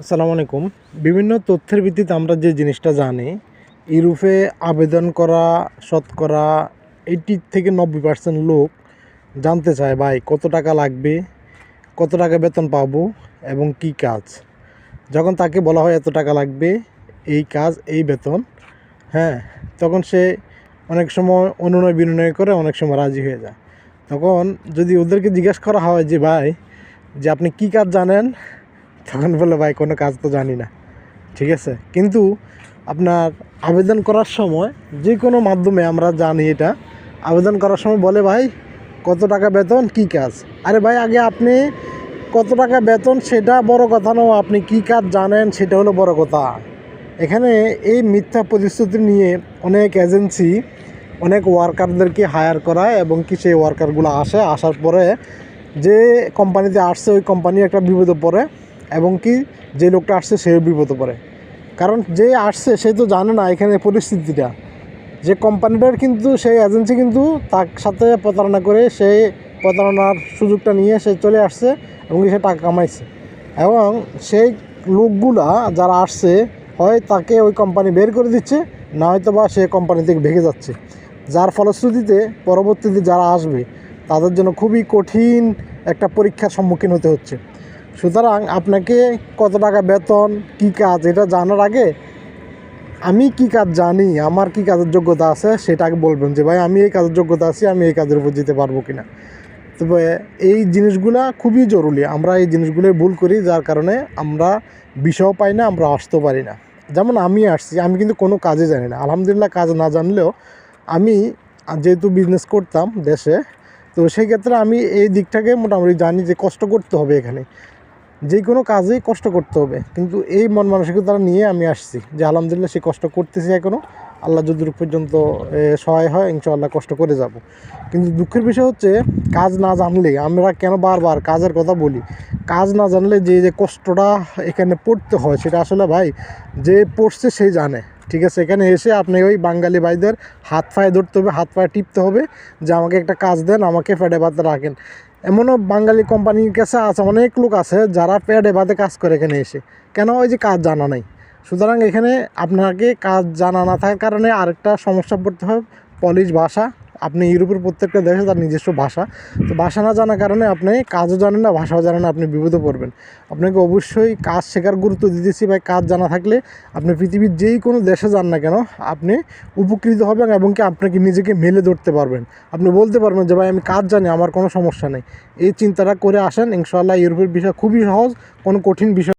আসসালামু আলাইকুম। বিভিন্ন তথ্যের ভিত্তিতে আমরা যে জিনিসটা জানি, ইউরোপে আবেদন করা, শতকরা এইটি থেকে নব্বই পার্সেন্ট লোক জানতে চায়, ভাই, কত টাকা লাগবে? কত টাকা বেতন পাবো? এবং কি কাজ? যখন তাকে বলা হয়, এত টাকা লাগবে? এই কাজ, এই বেতন? হ্যাঁ তখন সে অনেক সময় অনুনয় বিনয় করে, অনেক সময় রাজি হয়ে যায়। তখন যদি ওদেরকে জিজ্ঞেস করা হয় যে, ভাই, যে আপনি কি কাজ জানেন? তখন বলে ভাই, কোনো কাজ তো জানি না। ঠিক আছে? কিন্তু আপনার আবেদন করার সময় যে কোনো মাধ্যমে আমরা জানি এটা। আবেদন করার সময় বলে, ভাই, কত টাকা বেতন, কি কাজ? আরে ভাই, আগে আপনি কত টাকা বেতন, সেটা বড় কথা নয়। আপনি কি কাজ জানেন, সেটা হলো বড় কথা। এখানে এই মিথ্যা প্রতিশ্রুতি নিয়ে অনেক এজেন্সি, অনেক ওয়ার্কারদেরকে হায়ার করায় এবং কি সেই ওয়ার্কারগুলো আসে। আসার পরে যে কোম্পানিতে আসছে, ওই কোম্পানি একটা বিপদে পড়ে। এবং কি যে লোকটা আসছে সেও বিপদে পড়ে। কারণ যে আসছে সে তো জানে না এখানে পরিস্থিতিটা। যে কোম্পানিটার কিন্তু, সেই এজেন্সি কিন্তু তার সাথে প্রতারণা করে সেই প্রতারণার সুযোগটা নিয়ে সে চলে আসছে এবং সে টাকা কামাইছে। এবং সেই লোকগুলা যারা আসছে, হয় তাকে ওই কোম্পানি বের করে দিচ্ছে, না হয়তো বা সে কোম্পানি থেকে ভেঙে যাচ্ছে। যার ফলশ্রুতিতে পরবর্তীতে যারা আসবে, তাদের জন্য খুবই কঠিন একটা পরীক্ষার সম্মুখীন হতে হচ্ছে। সুতরাং আপনাকে কত টাকা বেতন, কী কাজ, এটা জানার আগে আমি কি কাজ জানি, আমার কি কাজের যোগ্যতা আছে, সেটা আগে বলবেন যে, ভাই, আমি এই কাজের যোগ্যতা আছি, আমি এই কাজের উপর যেতে পারব কি না তবে এই জিনিসগুলা খুবই জরুরি। আমরা এই জিনিসগুলোই ভুল করি, যার কারণে আমরা বিষয় পাই না, আমরা আসতেও পারি না। যেমন আমি আসছি, আমি কিন্তু কোনো কাজে জানি না। আলহামদুলিল্লাহ, কাজ না জানলেও আমি যেহেতু বিজনেস করতাম দেশে, তো সেই ক্ষেত্রে আমি এই দিকটাকে মোটামুটি জানি যে কষ্ট করতে হবে এখানে। যে কোনো কাজেই কষ্ট করতে হবে। কিন্তু এই মন মানসিকতা নিয়ে আমি আসছি যে আলহামদুলিল্লাহ সে কষ্ট করতেছি এখনও আল্লাহ যদুর পর্যন্ত সহায় হয়, ইনশাআল্লাহ কষ্ট করে যাব। কিন্তু দুঃখের বিষয় হচ্ছে, কাজ না জানলে, আমরা কেন বারবার কাজের কথা বলি? কাজ না জানলে যে যে কষ্টটা এখানে পড়তে হয়, সেটা আসলে ভাই, যে পড়ছে সেই জানে। ঠিক আছে, এখানে এসে আপনি ওই বাঙালি ভাইদের হাত পায়ে ধরতে হবে, হাত পায়ে টিপতে হবে যে, আমাকে একটা কাজ দেন, আমাকে ফেটে পাতে রাখেন। এমনও বাঙালি কোম্পানির কাছে আছে, অনেক লোক আছে যারা প্যাড বাদে কাজ করে এখানে এসে। কেন ওই যে কাজ জানা নাই? সুতরাং এখানে আপনাকে কাজ জানা না থাকার কারণে আরেকটা সমস্যা পড়তে হয় পলিশ ভাষা। আপনি ইউরোপের প্রত্যেকটা দেশে তার নিজস্ব ভাষা। তো ভাষা না জানার কারণে আপনি কাজও জানেন না, ভাষাও জানেন না, আপনি বিপদে পড়বেন। আপনাকে অবশ্যই কাজ শেখার গুরুত্ব দিতেছি বা কাজ জানা থাকলে আপনি পৃথিবীর যেই কোনো দেশে যান না কেন, আপনি উপকৃত হবেন এবং কি আপনাকে নিজেকে মেলে ধরতে পারবেন। আপনি বলতে পারবেন যে, ভাই, আমি কাজ জানি, আমার কোনো সমস্যা নেই। এই চিন্তাটা করে আসেন। ইনশাআল্লাহ ইউরোপের বিষয় খুবই সহজ, কোনো কঠিন বিষয়